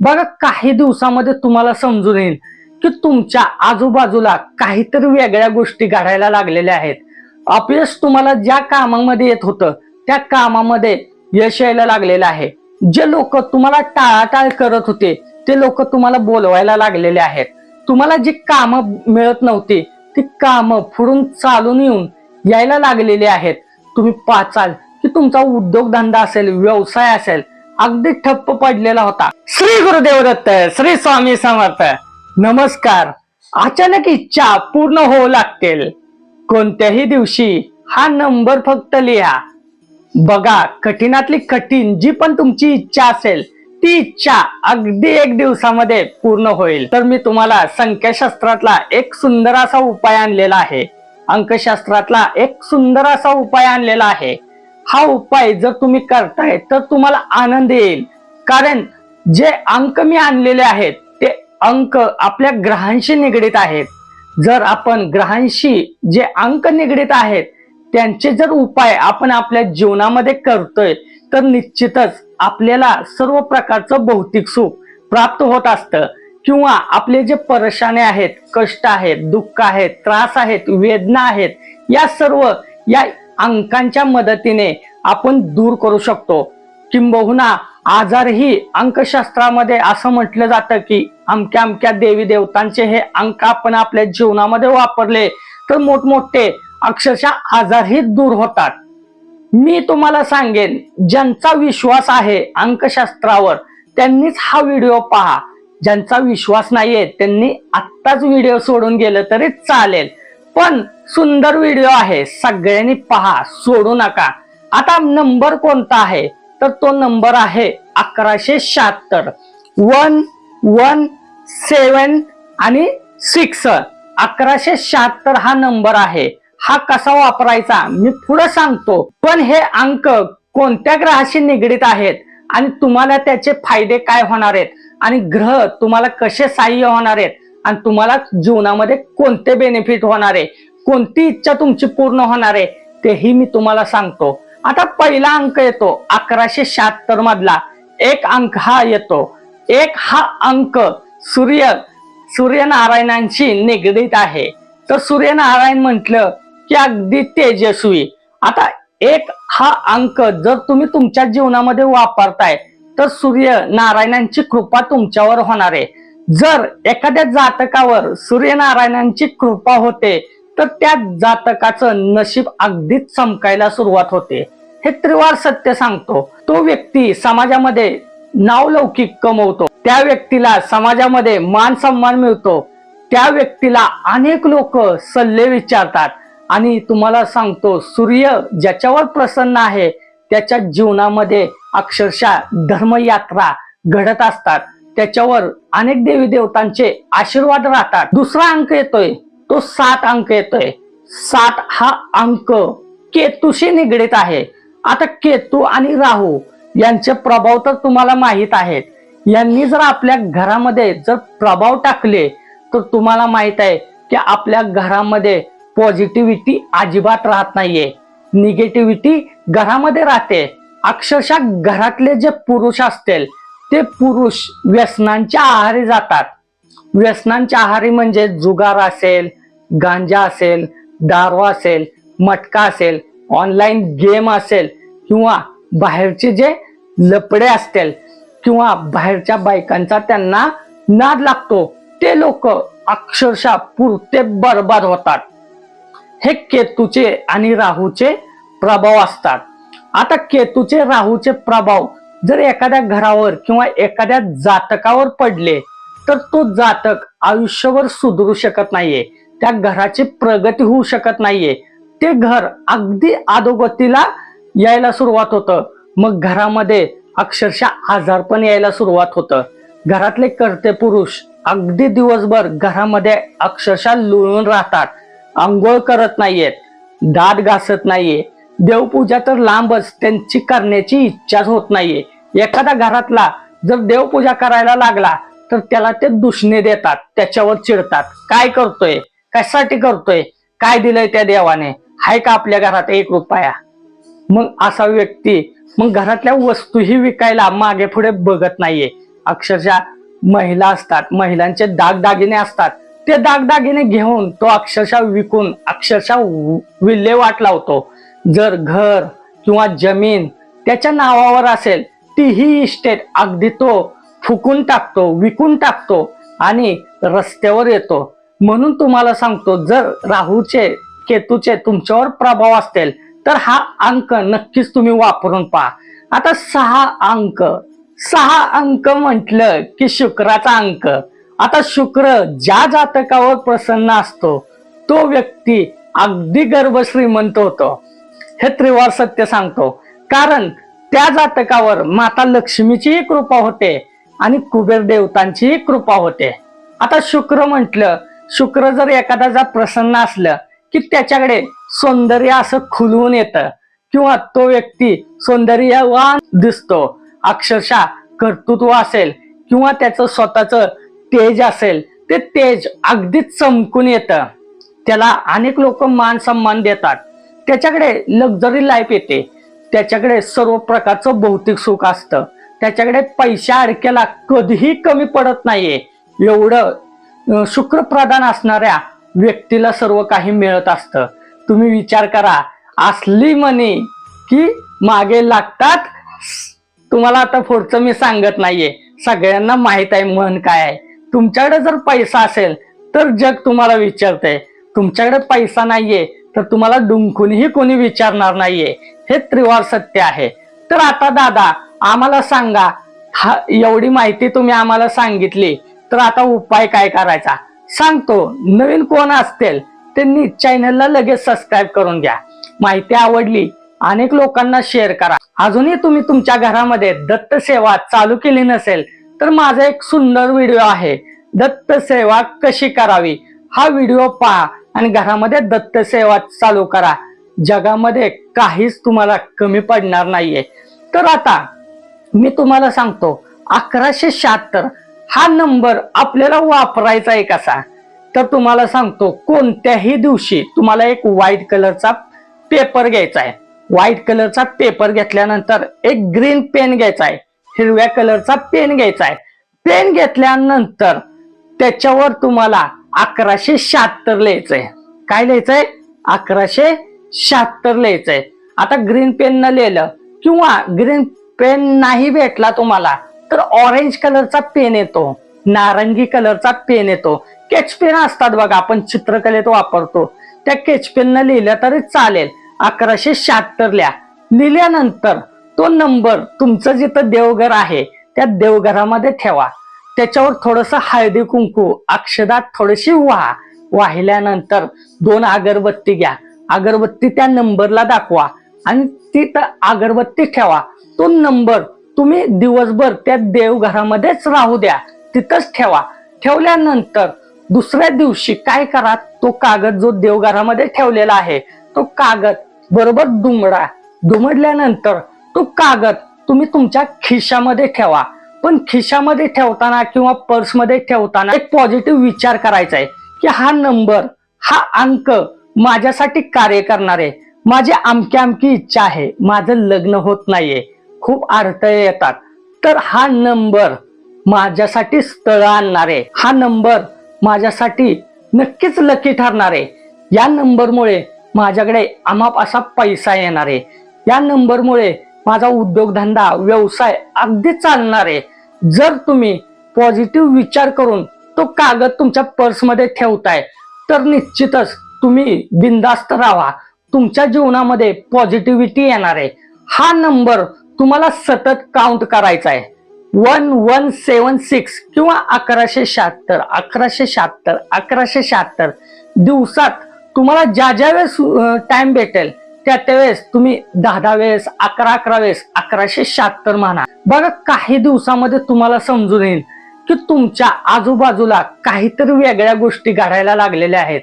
बघा काही दिवसामध्ये तुम्हाला समजून येईल की तुमच्या आजूबाजूला काहीतरी वेगळ्या गोष्टी घडायला लागलेल्या आहेत. अपयश तुम्हाला ज्या कामामध्ये येत होतं त्या कामामध्ये यश यायला लागलेलं आहे. जे लोक तुम्हाला टाळाटाळ करत होते ते लोक तुम्हाला बोलवायला लागलेले आहेत. तुम्हाला जी कामं मिळत नव्हती ती कामं फुडून चालून येऊन यायला लागलेली आहेत. तुम्ही पाचाल की तुमचा उद्योगधंदा असेल व्यवसाय असेल अगदी ठप्प पडलेला होता. श्री गुरुदेव दत्त श्री स्वामी समर्थ नमस्कार. अचानक इच्छा पूर्ण होऊ लागतील. कोणत्याही दिवशी हा नंबर फक्त लिहा. बघा कठीणातली कठीण जी पण तुमची इच्छा असेल ती इच्छा अगदी एक दिवसामध्ये पूर्ण होईल. तर मी तुम्हाला संख्याशास्त्रातला एक सुंदर असा उपाय आणलेला आहे. अंकशास्त्रातला एक सुंदर असा उपाय आणलेला आहे. हा उपाय जर तुम्ही करताय तर तुम्हाला आनंद येईल. कारण जे अंक मी आणलेले आहेत ते अंक आपल्या ग्रहांशी निगडीत आहेत. जर आपण ग्रहांशी जे अंक निगडीत आहेत त्यांचे जर उपाय आपण आपल्या जीवनामध्ये करतोय तर निश्चितच आपल्याला सर्व प्रकारचं भौतिक सुख प्राप्त होत असतं. किंवा आपले जे परेशाने आहेत कष्ट आहेत दुःख आहेत त्रास आहेत वेदना आहेत या सर्व या अंकांच्या मदतीने आपण दूर करू शकतो. किंबहुना आजारही अंकशास्त्रामध्ये असं म्हटलं जातं की अमक्या अमक्या देवी देवतांचे हे अंक आपण आपल्या जीवनामध्ये वापरले तर मोठमोठे अक्षरशः आजारही दूर होतात. मी तुम्हाला सांगेन ज्यांचा विश्वास आहे अंकशास्त्रावर त्यांनीच हा व्हिडिओ पहा. ज्यांचा विश्वास नाहीये त्यांनी आत्ताच व्हिडिओ सोडून गेलं तरी चालेल. पण सुंदर व्हिडिओ आहे. सगळ्यांनी पहा सोडू नका. आता नंबर कोणता आहे? तर तो नंबर आहे अकराशे शहात्तर. वन वन सेवन आणि सिक्स. अकराशे शहात्तर हा नंबर आहे. हा कसा वापरायचा? मी पुढे सांगतो. पण हे अंक कोणत्या ग्रहाशी निगडीत आहेत? आणि तुम्हाला त्याचे फायदे काय होणार आहेत? आणि ग्रह तुम्हाला कसे सहाय्य होणार आहेत? आणि तुम्हाला जीवनामध्ये कोणते बेनिफिट होणार आहे? कोणती इच्छा तुमची पूर्ण होणार आहे तेही मी तुम्हाला सांगतो. आता पहिला अंक येतो अकराशे शहात्तर मधला. एक अंक हा येतो. एक हा अंक सूर्य सूर्यनारायणांशी निगडीत आहे. तर सूर्यनारायण म्हटलं की अगदी तेजस्वी. आता एक हा अंक जर तुम्ही तुमच्या जीवनामध्ये वापरताय तर सूर्य नारायणांची कृपा तुमच्यावर होणार आहे. जर एखाद्या जातकावर सूर्यनारायणांची कृपा होते तर त्या जातकाचं नशीब अगदीच चमकायला सुरुवात होते. हे त्रिवार सत्य सांगतो. तो व्यक्ती समाजामध्ये नावलौकिक कमवतो. त्या व्यक्तीला समाजामध्ये मान सन्मान मिळतो. त्या व्यक्तीला अनेक लोक सल्ले विचारतात. आणि तुम्हाला सांगतो सूर्य ज्याच्यावर प्रसन्न आहे त्याच्या जीवनामध्ये अक्षरशः धर्मयात्रा घडत असतात. त्याच्यावर अनेक देवी देवतांचे आशीर्वाद राहतात. दुसरा अंक येतोय. तो सात अंक येतोय. सात हा अंक केतूशी निगडीत आहे. आता केतू आणि राहू यांचे प्रभाव तर तुम्हाला माहीत आहेत. यांनी जर आपल्या घरामध्ये जर प्रभाव टाकले तर तुम्हाला माहीत आहे की आपल्या घरामध्ये पॉझिटिव्हिटी अजिबात राहत नाहीये. निगेटिव्हिटी घरामध्ये राहते. अक्षरशः घरातले जे पुरुष असतील ते पुरुष व्यसनांच्या आहारी जातात. व्यसनांच्या आहारी म्हणजे जुगार असेल गांजा असेल दारू असेल मटका असेल ऑनलाईन गेम असेल किंवा बाहेरचे जे लपडे असतील किंवा बाहेरच्या बायकांचा त्यांना नाद लागतो ते लोक अक्षरशः पुरते बरबाद होतात. हे केतूचे आणि राहूचे प्रभाव असतात. आता केतूचे राहूचे प्रभाव जर एखाद्या घरावर किंवा एखाद्या जातकावर पडले तर तो जातक आयुष्यभर सुधरू शकत नाहीये. त्या घराची प्रगती होऊ शकत नाहीये. ते घर अगदी अधोगतीला यायला सुरुवात होतं. मग घरामध्ये अक्षरशः आजारपण यायला सुरुवात होतं. घरातले कर्ते पुरुष अगदी दिवसभर घरामध्ये अक्षरशः लुळून राहतात. आंघोळ करत नाहीयेत. दात घासत नाहीये. देवपूजा तर लांबच त्यांची करण्याची इच्छाच होत नाहीये. एखादा घरातला जर देवपूजा करायला लागला तर त्याला ते दुष्णे देतात त्याच्यावर चिडतात. काय करतोय? कशासाठी करतोय? काय दिलंय त्या देवाने? हाय का आपल्या घरात एक रुपया? मग असा व्यक्ती मग घरातल्या वस्तूही विकायला मागे पुढे बघत नाहीये. अक्षरशः महिला असतात महिलांचे दागदागिने असतात. ते दागदागिने घेऊन तो अक्षरशः विकून अक्षरशः विल्हेवाट लावतो. जर घर किंवा जमीन त्याच्या नावावर असेल तीही इस्टेट अगदी तो फुकून टाकतो विकून टाकतो आणि रस्त्यावर येतो. म्हणून तुम्हाला सांगतो जर राहूचे केतूचे तुमच्यावर प्रभाव असतील तर हा अंक नक्कीच तुम्ही वापरून पहा. आता सहा अंक. सहा अंक म्हटलं की शुक्राचा अंक. आता शुक्र ज्या जातकावर प्रसन्न असतो तो व्यक्ती अगदी गर्भ श्रीमंत होतो. हे त्रिवार सत्य सांगतो. कारण त्या जातकावर माता लक्ष्मीचीही कृपा होते. आणि कुबेर देवतांचीही कृपा होते. आता शुक्र म्हटलं शुक्र जर एखादा प्रसन्न असलं की त्याच्याकडे सौंदर्य असं खुलवून येतं किंवा तो व्यक्ती सौंदर्यवान दिसतो अक्षरशः कर्तृत्व असेल किंवा त्याचं स्वतःच तेज असेल ते तेज अगदी चमकून येतं. त्याला अनेक लोक मान सन्मान देतात. त्याच्याकडे लक्झरी लाईफ येते. त्याच्याकडे सर्व प्रकारचं भौतिक सुख असतं. त्याच्याकडे पैशा अडक्याला कधीही कमी पडत नाहीये. एवढं शुक्रप्रधान असणाऱ्या व्यक्तीला सर्व काही मिळत असतं. तुम्ही विचार करा असली मनी की मागे लागतात तुम्हाला आता पुढचं मी सांगत नाहीये. सगळ्यांना माहीत आहे मन काय आहे. तुमच्याकडे जर पैसा असेल तर जग तुम्हाला विचारते तुमच्याकडे पैसा नाहीये तर तुम्हाला डुंकूनही कोणी विचारणार नाहीये. हे त्रिवार सत्य आहे. तर आता दादा आम्हाला सांगा. हा एवढी माहिती तुम्ही आम्हाला सांगितली. तर आता उपाय काय करायचा? सांगतो नवीन कोण असतील त्यांनी चॅनलला लगेच सबस्क्राईब करून घ्या. माहिती आवडली अनेक लोकांना शेअर करा. अजूनही तुम्ही तुमच्या घरामध्ये दत्त सेवा चालू केली नसेल तर माझा एक सुंदर व्हिडिओ आहे. दत्त सेवा कशी करावी? हा व्हिडिओ पहा आणि घरामध्ये दत्त सेवा चालू करा. जगामध्ये काहीच तुम्हाला कमी पडणार नाहीये. तर आता मी तुम्हाला सांगतो अकराशे शहात्तर हा नंबर आपल्याला वापरायचा आहे कसा? तर तुम्हाला सांगतो कोणत्याही दिवशी तुम्हाला एक व्हाईट कलरचा पेपर घ्यायचा आहे. व्हाईट कलरचा पेपर घेतल्यानंतर एक ग्रीन पेन घ्यायचा आहे. हिरव्या कलरचा पेन घ्यायचा आहे. पेन घेतल्यानंतर त्याच्यावर तुम्हाला अकराशे शहात्तर लिहायचंय. काय लिहायचंय? अकराशे शहात्तर लिहायचंय. आता ग्रीन पेन न लिहिलं किंवा ग्रीन पेन नाही भेटला तुम्हाला तर ऑरेंज कलरचा पेन येतो नारंगी कलरचा पेन येतो. केच पेन असतात बघा आपण चित्रकलेत वापरतो. त्या केच पेन न तरी चालेल. अकराशे शहात्तरल्या लिहिल्यानंतर तो नंबर तुमचं जिथं देवघर आहे त्या देवघरामध्ये ठेवा. त्याच्यावर थोडस हळदी कुंकू अक्षदात थोडीशी वाहा. वाहिल्यानंतर दोन अगरबत्ती घ्या. अगरबत्ती त्या नंबरला दाखवा. आणि तिथं अगरबत्ती ठेवा. तो नंबर तुम्ही दिवसभर त्या देवघरामध्येच राहू द्या. तिथंच ठेवा. ठेवल्यानंतर दुसऱ्या दिवशी काय करा तो कागद जो देवघरामध्ये ठेवलेला आहे तो कागद बरोबर दुमडा. दुमडल्यानंतर तो कागद तुम्ही तुमच्या खिशामध्ये ठेवा. पण खिशामध्ये ठेवताना किंवा पर्समध्ये ठेवताना एक पॉझिटिव्ह विचार करायचा आहे की हा नंबर हा अंक माझ्यासाठी कार्य करणार. आहे माझी आमकी आमकी इच्छा आहे. माझं लग्न होत नाहीये. खूप अडथळे येतात. तर हा नंबर माझ्यासाठी स्थळ आणणार आहे हा नंबर माझ्यासाठी नक्कीच लकी ठरणार. आहे या नंबरमुळे माझ्याकडे अमाप असा पैसा येणार. आहे या नंबरमुळे माझा उद्योगधंदा व्यवसाय अगदी चालणार. आहे जर तुम्ही पॉझिटिव्ह विचार करून तो कागद तुमच्या पर्समध्ये ठेवताय तर निश्चितच तुम्ही बिंदास्त राहा. तुमच्या जीवनामध्ये पॉझिटिव्हिटी येणार आहे. हा नंबर तुम्हाला सतत काउंट करायचा आहे. वन वन सेवन सिक्स किंवा अकराशे शहात्तर अकराशे शहात्तर अकराशे शहात्तर. दिवसात तुम्हाला ज्या ज्या वेळेस टाइम भेटेल त्या त्यावेळेस तुम्ही दहा दहा वेळेस अकरा अकरा वेळेस अकराशे शहात्तर म्हणा. बघा काही दिवसामध्ये तुम्हाला समजून येईल की तुमच्या आजूबाजूला काहीतरी वेगळ्या गोष्टी घडायला लागलेल्या आहेत.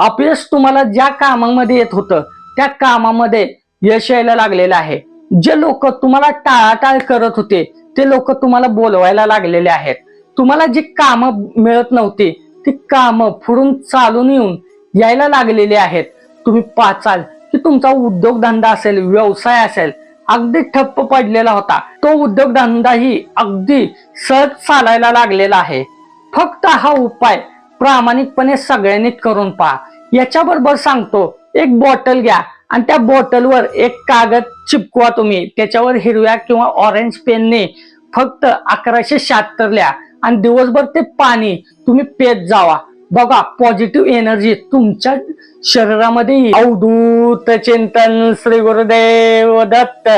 अपयश तुम्हाला ज्या कामामध्ये येत होतं त्या कामामध्ये यश यायला लागलेलं आहे. जे लोक तुम्हाला टाळाटाळ करत होते ते लोक तुम्हाला बोलवायला लागलेले आहेत. तुम्हाला जी कामं मिळत नव्हती ती कामं फुडून चालून येऊन यायला लागलेली आहेत. तुम्ही पाचाल की तुमचा उद्योगधंदा असेल व्यवसाय असेल अगदी ठप्प पडलेला होता. तो उद्योगधंदाही अगदी सहज चालायला लागलेला आहे. फक्त हा उपाय प्रामाणिकपणे सगळ्यांनी करून पहा. याच्याबरोबर सांगतो एक बॉटल घ्या आणि त्या बॉटलवर एक कागद चिपकवा तुम्ही. त्याच्यावर हिरव्या किंवा ऑरेंज पेनने फक्त अकराशे शहात्तर लिहा आणि दिवसभर ते पाणी तुम्ही पेत जावा. बघा पॉझिटिव्ह एनर्जी तुमच्या शरीरामध्ये अवधूत चिंतन श्री गुरुदेव दत्त.